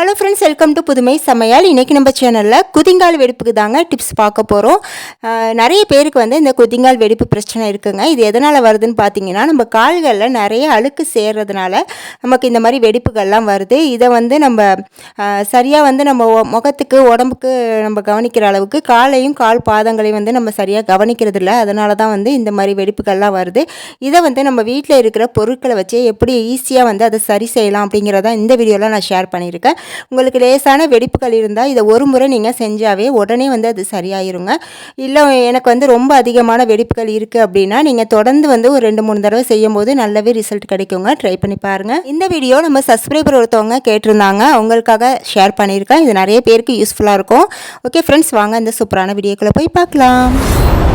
Hello friends welcome to புதுமை சமையல் இன்றைக்கி நம்ம சேனலில் குதிங்கால் வெடிப்புக்கு தாங்க டிப்ஸ் பார்க்க போகிறோம் நிறைய பேருக்கு வந்து இந்த குதிங்கால் வெடிப்பு பிரச்சனை இருக்குங்க. இது எதனால் வருதுன்னு பார்த்தீங்கன்னா நம்ம கால்களில் நிறைய அழுக்கு சேர்றதுனால நமக்கு இந்த மாதிரி வெடிப்புகள்லாம் வருது. இதை வந்து நம்ம சரியாக வந்து நம்ம முகத்துக்கு உடம்புக்கு நம்ம கவனிக்கிற அளவுக்கு காலையும் கால் பாதங்களையும் வந்து நம்ம சரியாக கவனிக்கிறது இல்லை அதனால தான் வந்து இந்த மாதிரி வெடிப்புகள்லாம் வருது. இதை வந்து நம்ம வீட்டில் இருக்கிற பொருட்களை வச்சு எப்படி ஈஸியாக வந்து அதை சரி செய்யலாம் அப்படிங்கிறத இந்த வீடியோவில் நான் ஷேர் பண்ணியிருக்கேன். உங்களுக்கு லேசான வெடிப்புகள் இருந்தால் இதை ஒரு முறை நீங்கள் செஞ்சாவே உடனே வந்து அது சரியாயிருங்க. இல்லை எனக்கு வந்து ரொம்ப அதிகமான வெடிப்புகள் இருக்குது அப்படின்னா நீங்கள் தொடர்ந்து வந்து ஒரு ரெண்டு மூணு தடவை செய்யும் போது நல்லாவே ரிசல்ட் கிடைக்குங்க. ட்ரை பண்ணி பாருங்கள் இந்த வீடியோ நம்ம சப்ஸ்கிரைபர் ஒருத்தவங்க கேட்டிருந்தாங்க. அவங்களுக்காக ஷேர் பண்ணியிருக்கேன். இது நிறைய பேருக்கு யூஸ்ஃபுல்லாக இருக்கும். ஓகே ஃப்ரெண்ட்ஸ் வாங்க இந்த சூப்பரான வீடியோக்குள்ளே போய் பார்க்கலாம்.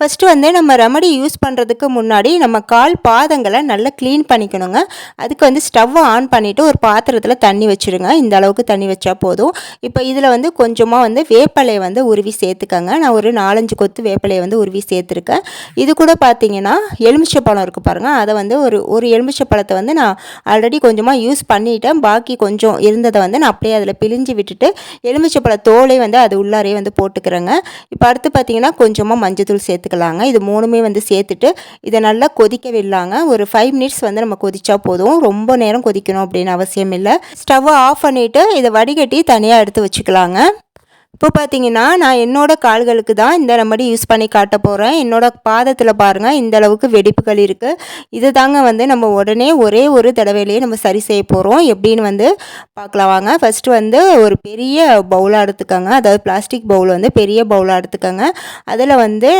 ஃபஸ்ட்டு வந்து நம்ம ரெமடி யூஸ் பண்ணுறதுக்கு முன்னாடி நம்ம கால் பாதங்களை நல்லா க்ளீன் பண்ணிக்கணுங்க. அதுக்கு வந்து ஸ்டவ்வை ஆன் பண்ணிவிட்டு ஒரு பாத்திரத்தில் தண்ணி வச்சுருங்க இந்த அளவுக்கு தண்ணி வச்சா போதும். இப்போ இதில் வந்து கொஞ்சமாக வந்து வேப்பலையை வந்து உருவி சேர்த்துக்கங்க. நான் ஒரு நாலஞ்சு கொத்து வேப்பலையை வந்து உருவி சேர்த்துருக்கேன். இது கூட பார்த்தீங்கன்னா எலுமிச்சை பழம் இருக்குது பாருங்கள் அதை வந்து ஒரு ஒரு எலுமிச்சை பழத்தை வந்து நான் ஆல்ரெடி கொஞ்சமாக யூஸ் பண்ணிட்டேன். பாக்கி கொஞ்சம் இருந்ததை வந்து நான் அப்படியே அதில் பிழிஞ்சு விட்டுட்டு எலுமிச்சை பழ தோலை வந்து அது உள்ளாரே வந்து போட்டுக்கிறேங்க. இப்போ அடுத்து பார்த்தீங்கன்னா கொஞ்சமாக மஞ்சள் தூள் சேர்த்து சேர்த்துக்கலாங்க இது மூணுமே வந்து சேர்த்துட்டு இதை நல்லா கொதிக்க விடலாங்க. ஒரு ஃபைவ் மினிட்ஸ் வந்து நம்ம கொதிச்சா போதும். ரொம்ப நேரம் கொதிக்கணும் அப்படின்னு அவசியம் இல்லை ஸ்டவ்வை ஆஃப் பண்ணிவிட்டு இதை வடிகட்டி தனியாக எடுத்து வச்சுக்கலாங்க. இப்போ பார்த்தீங்கன்னா நான் என்னோட கால்களுக்கு தான் இந்த ரெமடி யூஸ் பண்ணி காட்ட போகிறேன் என்னோட பாதத்தில் பாருங்கள் இந்த அளவுக்கு வெடிப்புகள் இருக்குது இது தாங்க வந்து நம்ம உடனே ஒரே ஒரு தடவையிலேயே நம்ம சரி செய்ய போகிறோம் எப்படின்னு வந்து பார்க்கலாம் வாங்க. ஃபஸ்ட்டு வந்து ஒரு பெரிய பவுலாக எடுத்துக்கோங்க. அதாவது பிளாஸ்டிக் பவுல் வந்து பெரிய பவுலாக எடுத்துக்கோங்க. அதில் வந்து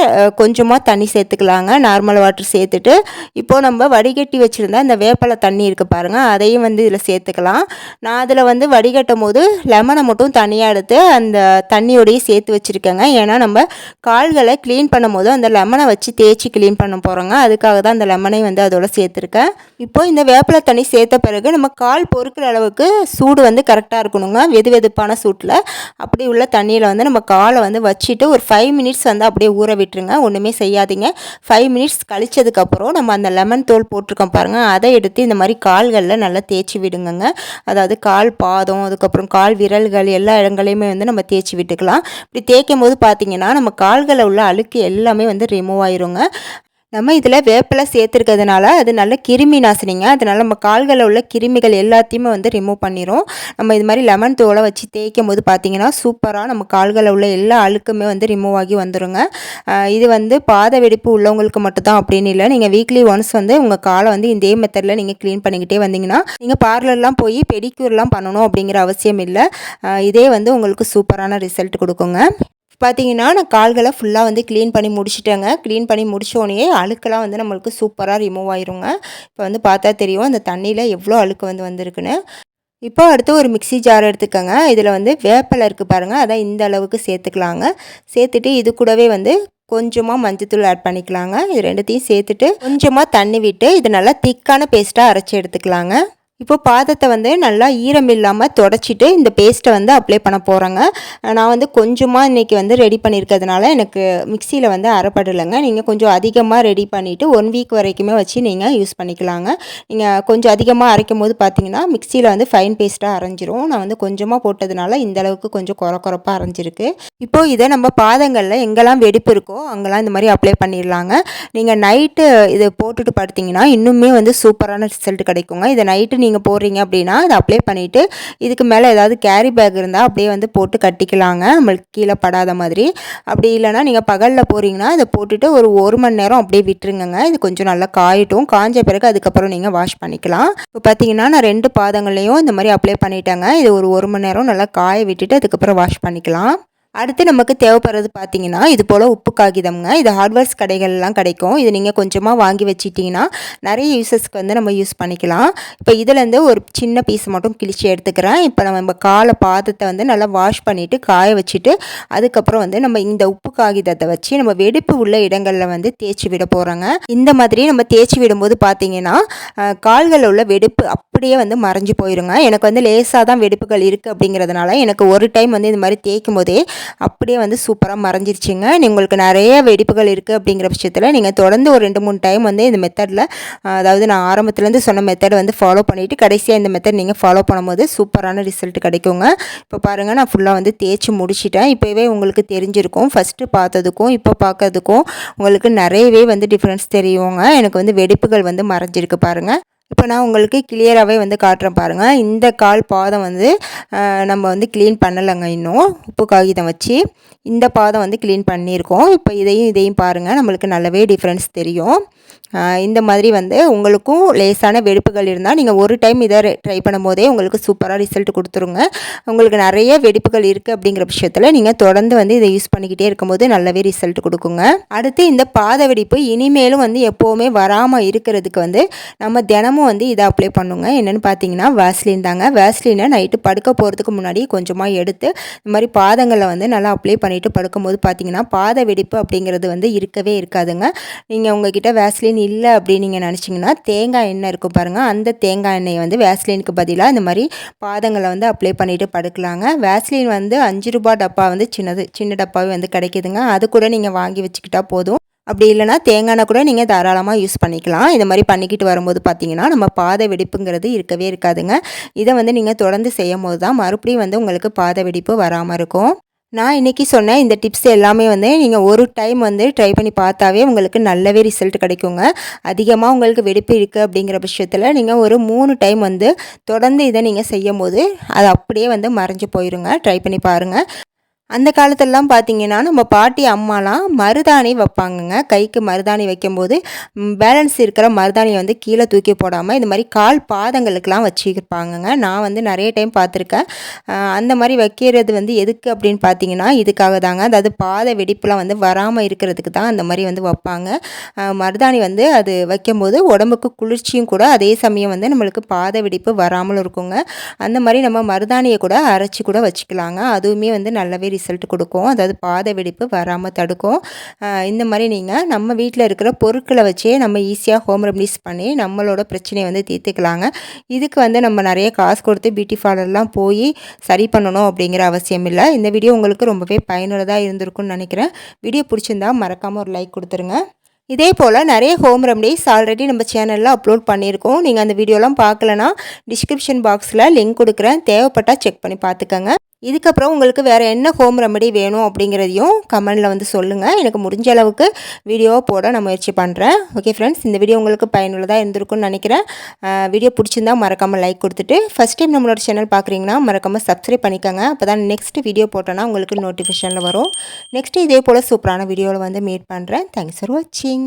கொஞ்சமாக தண்ணி சேர்த்துக்கலாங்க. நார்மல் வாட்டர் சேர்த்துட்டு இப்போது நம்ம வடிகட்டி வச்சுருந்தா இந்த வேப்பலை தண்ணி இருக்குது பாருங்கள் அதையும் வந்து இதில் சேர்த்துக்கலாம். நான் அதில் வந்து வடிகட்டும் போது லெமனை மட்டும் தனியாக எடுத்து அந்த தண்ணியோடையே சேர்த்து வச்சுருக்கேங்க. ஏன்னா நம்ம கால்களை க்ளீன் பண்ணும்போது அந்த லெமனை வச்சு தேய்ச்சி க்ளீன் பண்ண போகிறோங்க அதுக்காக தான் அந்த லெமனை வந்து அதோட சேர்த்துருக்கேன். இப்போ இந்த வேப்பிலை தண்ணி சேர்த்த பிறகு நம்ம கால் பொறுக்கிற அளவுக்கு சூடு வந்து கரெக்டாக இருக்கணுங்க. வெது வெதுப்பான சூட்டில். அப்படி உள்ள தண்ணியில் வந்து நம்ம காலை வந்து வச்சுட்டு ஒரு ஃபைவ் மினிட்ஸ் வந்து அப்படியே ஊற விட்டுருங்க. ஒன்றுமே செய்யாதீங்க. ஃபைவ் மினிட்ஸ் கழிச்சதுக்கப்புறம் நம்ம அந்த லெமன் தோல் போட்டிருக்கோம் பாருங்கள் அதை எடுத்து இந்த மாதிரி கால்களில் நல்லா தேய்ச்சி விடுங்கங்க. அதாவது கால் பாதம் அதுக்கப்புறம் கால் விரல்கள் எல்லா இடங்களையுமே வந்து நம்ம தேய்ச்சி விட்டுக்கலாம். இப்படி தேய்க்கும் போது பார்த்தீங்கன்னா நம்ம கால்களில் உள்ள அழுக்கு எல்லாமே வந்து ரிமூவ் ஆயிருங்க. நம்ம இதில் வேப்பிலை சேர்த்துருக்கிறதுனால அது நல்ல கிருமி நாசினிங்க. அதனால நம்ம கால்களில் உள்ள கிருமிகள் எல்லாத்தையுமே வந்து ரிமூவ் பண்ணிடும் நம்ம இது மாதிரி லெமன் தோலை வச்சு தேய்க்கும் போது பார்த்தீங்கன்னா சூப்பராக நம்ம கால்களில் உள்ள எல்லா அழுக்குமே வந்து ரிமூவ் ஆகி வந்துருங்க. இது வந்து பாத வெடிப்பு உள்ளவங்களுக்கு மட்டும்தான் அப்படின்னு இல்லை. நீங்கள் வீக்லி ஒன்ஸ் வந்து உங்கள் காலை வந்து இதே மெத்தடில் நீங்கள் க்ளீன் பண்ணிக்கிட்டே வந்தீங்கன்னா நீங்கள் பார்லர்லாம் போய் பெடிக்யூர்லாம் பண்ணணும் அப்படிங்கிற அவசியம் இல்லை. இதே வந்து உங்களுக்கு சூப்பரான ரிசல்ட் கொடுக்குங்க. பார்த்தீங்கன்னா நான் கால்களை ஃபுல்லாக வந்து க்ளீன் பண்ணி முடிச்சுட்டேங்க. க்ளீன் பண்ணி முடித்தோடனே அழுக்கெல்லாம் வந்து நம்மளுக்கு சூப்பராக ரிமூவ் ஆயிருங்க. இப்போ வந்து பார்த்தா தெரியும் அந்த தண்ணியில் எவ்வளோ அழுக்கு வந்து வந்திருக்குன்னு. இப்போ அடுத்து ஒரு மிக்ஸி ஜார் எடுத்துக்கோங்க. இதில் வந்து வேப்பிலை இருக்குது பாருங்கள் அதான் இந்த அளவுக்கு சேர்த்துக்கலாங்க. சேர்த்துட்டு இது கூடவே வந்து கொஞ்சமாக மஞ்சத்தூள் ஆட் பண்ணிக்கலாங்க. இது ரெண்டுத்தையும் சேர்த்துட்டு கொஞ்சமாக தண்ணி விட்டு இது நல்லா திக்கான பேஸ்ட்டாக அரைச்சி எடுத்துக்கலாங்க. இப்போ பாதத்தை வந்து நல்லா ஈரம் இல்லாமல் தொடச்சிட்டு இந்த பேஸ்ட்டை வந்து அப்ளை பண்ண போகிறேங்க நான் வந்து கொஞ்சமாக இன்றைக்கி வந்து ரெடி பண்ணியிருக்கிறதுனால எனக்கு மிக்சியில் வந்து அரைப்படலைங்க. நீங்கள் கொஞ்சம் அதிகமாக ரெடி பண்ணிவிட்டு ஒன் வீக் வரைக்குமே வச்சு நீங்கள் யூஸ் பண்ணிக்கலாங்க. நீங்கள் கொஞ்சம் அதிகமாக அரைக்கும் போது பார்த்தீங்கன்னா மிக்சியில் வந்து ஃபைன் பேஸ்ட்டாக அரைஞ்சிரும். நான் வந்து கொஞ்சமாக போட்டதுனால இந்த அளவுக்கு கொஞ்சம் குறை குறப்பாக அரைஞ்சிருக்கு. இப்போது இதை நம்ம பாதங்களில் எங்கெல்லாம் வெடிப்பு இருக்கோ அங்கெல்லாம் இந்த மாதிரி அப்ளை பண்ணிடலாங்க நீங்கள் நைட்டு இதை போட்டுட்டு பார்த்தீங்கன்னா இன்னுமே வந்து சூப்பரான ரிசல்ட் கிடைக்குங்க. இதை நைட்டு நீங்கள் நீங்கள் போடுறீங்க அப்படின்னா அதை அப்ளை பண்ணிவிட்டு இதுக்கு மேலே ஏதாவது கேரி பேக் இருந்தால் அப்படியே வந்து போட்டு கட்டிக்கலாங்க. நம்மளுக்கு கீழே படாத மாதிரி. அப்படி இல்லைன்னா நீங்கள் பகலில் போகிறீங்கன்னா இதை போட்டுட்டு ஒரு ஒரு மணி நேரம் அப்படியே விட்டுருங்கங்க. இது கொஞ்சம் நல்லா காயட்டும். காஞ்ச பிறகு அதுக்கப்புறம் நீங்கள் வாஷ் பண்ணிக்கலாம். இப்போ பார்த்தீங்கன்னா நான் ரெண்டு பாதங்களையும் இந்த மாதிரி அப்ளை பண்ணிட்டேங்க. இது ஒரு ஒரு மணி நேரம் நல்லா காய விட்டுட்டு அதுக்கப்புறம் வாஷ் பண்ணிக்கலாம். அடுத்து நமக்கு தேவைப்படுறது பார்த்தீங்கன்னா இது போல் உப்பு காகிதம்ங்க. இது ஹார்ட்வேர்ஸ் கடைகள்லாம் கிடைக்கும். இது நீங்கள் கொஞ்சமாக வாங்கி வச்சிட்டிங்கன்னா நிறைய யூசஸ்க்கு வந்து நம்ம யூஸ் பண்ணிக்கலாம். இப்போ இதுலேருந்து ஒரு சின்ன பீஸ் மட்டும் கிழிச்சு எடுத்துக்கிறேன். இப்போ நம்ம காலை பாதத்தை வந்து நல்லா வாஷ் பண்ணிவிட்டு காய வச்சுட்டு அதுக்கப்புறம் வந்து நம்ம இந்த உப்பு காகிதத்தை வச்சு நம்ம வெடிப்பு உள்ள இடங்களில் வந்து தேய்ச்சி விட போகிறோங்க இந்த மாதிரி நம்ம தேய்ச்சி விடும்போது பார்த்தீங்கன்னா கால்களில் உள்ள வெடிப்பு அப்படியே வந்து மறைஞ்சு போயிருங்க. எனக்கு வந்து லேசாக தான் வெடிப்புகள் இருக்குது அப்படிங்கிறதுனால எனக்கு ஒரு டைம் வந்து இந்த மாதிரி தேய்க்கும் போதே அப்படியே வந்து சூப்பராக மறைஞ்சிருச்சுங்க. உங்களுக்கு நிறைய வெடிப்புகள் இருக்குது அப்படிங்கிற பட்சத்தில் நீங்கள் தொடர்ந்து ஒரு ரெண்டு மூணு டைம் வந்து இந்த மெத்தடில் அதாவது நான் ஆரம்பத்துலேருந்து சொன்ன மெத்தடை வந்து ஃபாலோ பண்ணிவிட்டு கடைசியாக இந்த மெத்தட் நீங்கள் ஃபாலோ பண்ணும்போது சூப்பரான ரிசல்ட் கிடைக்குங்க. இப்போ பாருங்கள் நான் ஃபுல்லாக வந்து தேய்ச்சி முடிச்சிட்டேன். இப்போவே உங்களுக்கு தெரிஞ்சிருக்கும். ஃபஸ்ட்டு பார்த்ததுக்கும் இப்போ பார்க்கறதுக்கும் உங்களுக்கு நிறையவே வந்து டிஃப்ரென்ஸ் தெரியுங்க. எனக்கு வந்து வெடிப்புகள் வந்து மறைஞ்சிருக்கு பாருங்கள் இப்போ நான் உங்களுக்கு கிளியராகவே வந்து காட்டுறேன் பாருங்கள் இந்த கால் பாதம் வந்து நம்ம வந்து க்ளீன் பண்ணலைங்க இன்னும். உப்பு காகிதம் வச்சு இந்த பாதம் வந்து க்ளீன் பண்ணியிருக்கோம். இப்போ இதையும் இதையும் பாருங்கள் நம்மளுக்கு நல்லாவே டிஃப்ரென்ஸ் தெரியும். இந்த மாதிரி வந்து உங்களுக்கும் லேசான வெடிப்புகள் இருந்தால் நீங்கள் ஒரு டைம் இதை ட்ரை பண்ணும் போதே உங்களுக்கு சூப்பராக ரிசல்ட் கொடுத்துருங்க. உங்களுக்கு நிறைய வெடிப்புகள் இருக்குது அப்படிங்கிற விஷயத்தில் நீங்கள் தொடர்ந்து வந்து இதை யூஸ் பண்ணிக்கிட்டே இருக்கும்போது நல்லாவே ரிசல்ட் கொடுக்குங்க. அடுத்து இந்த பாத வெடிப்பு இனிமேலும் வந்து எப்போவுமே வராமல் இருக்கிறதுக்கு வந்து நம்ம தினமும் வந்து இதை அப்ளை பண்ணுங்க. என்னென்னு பார்த்தீங்கன்னா வேஸ்லின் தாங்க. வேஸ்லினை நைட்டு படுக்க போகிறதுக்கு முன்னாடி கொஞ்சமாக எடுத்து இந்த மாதிரி பாதங்களை வந்து நல்லா அப்ளை பண்ணிவிட்டு படுக்கும்போது பார்த்தீங்கன்னா பாத வெடிப்பு அப்படிங்கிறது வந்து இருக்கவே இருக்காதுங்க. நீங்கள் உங்ககிட்ட வேஸ்லின் இல்லை அப்படின்னு நீங்கள் நினச்சிங்கன்னா தேங்காய் எண்ணெய் இருக்கும் பாருங்கள் அந்த தேங்காய் எண்ணெயை வந்து வேஸ்லினுக்கு பதிலாக இந்த மாதிரி பாதங்களை வந்து அப்ளை பண்ணிவிட்டு படுக்கலாங்க. வேஸ்லின் வந்து அஞ்சு ரூபா டப்பா வந்து சின்னது சின்ன டப்பாவே வந்து கிடைக்கிதுங்க. அது கூட நீங்கள் வாங்கி வச்சுக்கிட்டா போதும். அப்படி இல்லைனா தேங்காய் கூட நீங்கள் தாராளமாக யூஸ் பண்ணிக்கலாம். இந்த மாதிரி பண்ணிக்கிட்டு வரும்போது பார்த்தீங்கன்னா நம்ம பாத வெடிப்புங்கிறது இருக்கவே இருக்காதுங்க. இதை வந்து நீங்கள் தொடர்ந்து செய்யும் போது தான் மறுபடியும் வந்து உங்களுக்கு பாத வெடிப்பு வராமல் இருக்கும். நான் இன்றைக்கி சொன்ன இந்த டிப்ஸ் எல்லாமே வந்து நீங்கள் ஒரு டைம் வந்து ட்ரை பண்ணி பார்த்தாவே உங்களுக்கு நல்லாவே ரிசல்ட் கிடைக்குங்க. அதிகமாக உங்களுக்கு வெடிப்பு இருக்குது அப்படிங்கிற பட்சத்தில் நீங்கள் ஒரு மூணு டைம் வந்து தொடர்ந்து இதை நீங்கள் செய்யும் போது அது அப்படியே வந்து மறைஞ்சு போயிருங்க. ட்ரை பண்ணி பாருங்கள் அந்த காலத்திலலாம் பார்த்தீங்கன்னா நம்ம பாட்டி அம்மாலாம் மருதாணி வைப்பாங்கங்க. கைக்கு மருதாணி வைக்கும்போது பேலன்ஸ் இருக்கிற மருதாணியை வந்து கீழே தூக்கி போடாமல் இந்த மாதிரி கால் பாதங்களுக்கெலாம் வச்சுருப்பாங்கங்க. நான் வந்து நிறைய டைம் பார்த்துருக்கேன். அந்த மாதிரி வைக்கிறது வந்து எதுக்கு அப்படின்னு பார்த்தீங்கன்னா இதுக்காக தாங்க. அதாவது பாத வெடிப்புலாம் வந்து வராமல் இருக்கிறதுக்கு தான் அந்த மாதிரி வந்து வைப்பாங்க. மருதாணி வந்து அது வைக்கும்போது உடம்புக்கு குளிர்ச்சியும் கூட அதே சமயம் வந்து நம்மளுக்கு பாத வெடிப்பு வராமலும் இருக்குங்க. அந்த மாதிரி நம்ம மருதாணியை கூட அரைச்சி கூட வச்சுக்கலாங்க. அதுவுமே வந்து நல்லாவே ரிசல்ட் கொடுக்கும். அதாவது பாத வெடிப்பு வராமல் தடுக்கும். இந்த மாதிரி நீங்கள் நம்ம வீட்டில் இருக்கிற பொருட்களை வச்சே நம்ம ஈஸியாக ஹோம் ரெமடிஸ் பண்ணி நம்மளோட பிரச்சனையை வந்து தீர்த்துக்கலாங்க. இதுக்கு வந்து நம்ம நிறைய காசு கொடுத்து பியூட்டி பார்லர்லாம் போய் சரி பண்ணணும் அப்படிங்கிற அவசியம் இல்லை. இந்த வீடியோ உங்களுக்கு ரொம்பவே பயனுள்ளதாக இருந்திருக்கும்னு நினைக்கிறேன். வீடியோ பிடிச்சிருந்தா மறக்காமல் ஒரு லைக் கொடுத்துருங்க. இதே போல் நிறைய ஹோம் ரெமடிஸ் ஆல்ரெடி நம்ம சேனலில் அப்லோட் பண்ணியிருக்கோம். நீங்கள் அந்த வீடியோலாம் பார்க்கலனா டிஸ்கிரிப்ஷன் பாக்ஸில் லிங்க் கொடுக்குறேன். தேவைப்பட்டால் செக் பண்ணி பார்த்துக்கோங்க. இதுக்கப்புறம் உங்களுக்கு வேறு என்ன ஹோம் ரெமடி வேணும் அப்படிங்கிறதையும் கமெண்டில் வந்து சொல்லுங்கள் எனக்கு முடிஞ்ச அளவுக்கு வீடியோ போட நான் முயற்சி பண்ணுறேன் ஓகே ஃப்ரெண்ட்ஸ் இந்த வீடியோ உங்களுக்கு பயனுள்ளதாக இருந்திருக்கும்னு நினைக்கிறேன். வீடியோ பிடிச்சிருந்தா மறக்காமல் லைக் கொடுத்துட்டு ஃபஸ்ட் டைம் நம்மளோட சேனல் பார்க்குறீங்கன்னா மறக்காமல் சப்ஸ்கிரைப் பண்ணிக்கோங்க. அப்போ தான் நெக்ஸ்ட் வீடியோ போட்டோன்னா உங்களுக்கு நோட்டிஃபிகேஷனில் வரும். நெக்ஸ்ட்டு இதே போல் சூப்பரான வீடியோவில் வந்து மீட் பண்ணுறேன் தேங்க்ஸ் ஃபார் வாட்சிங்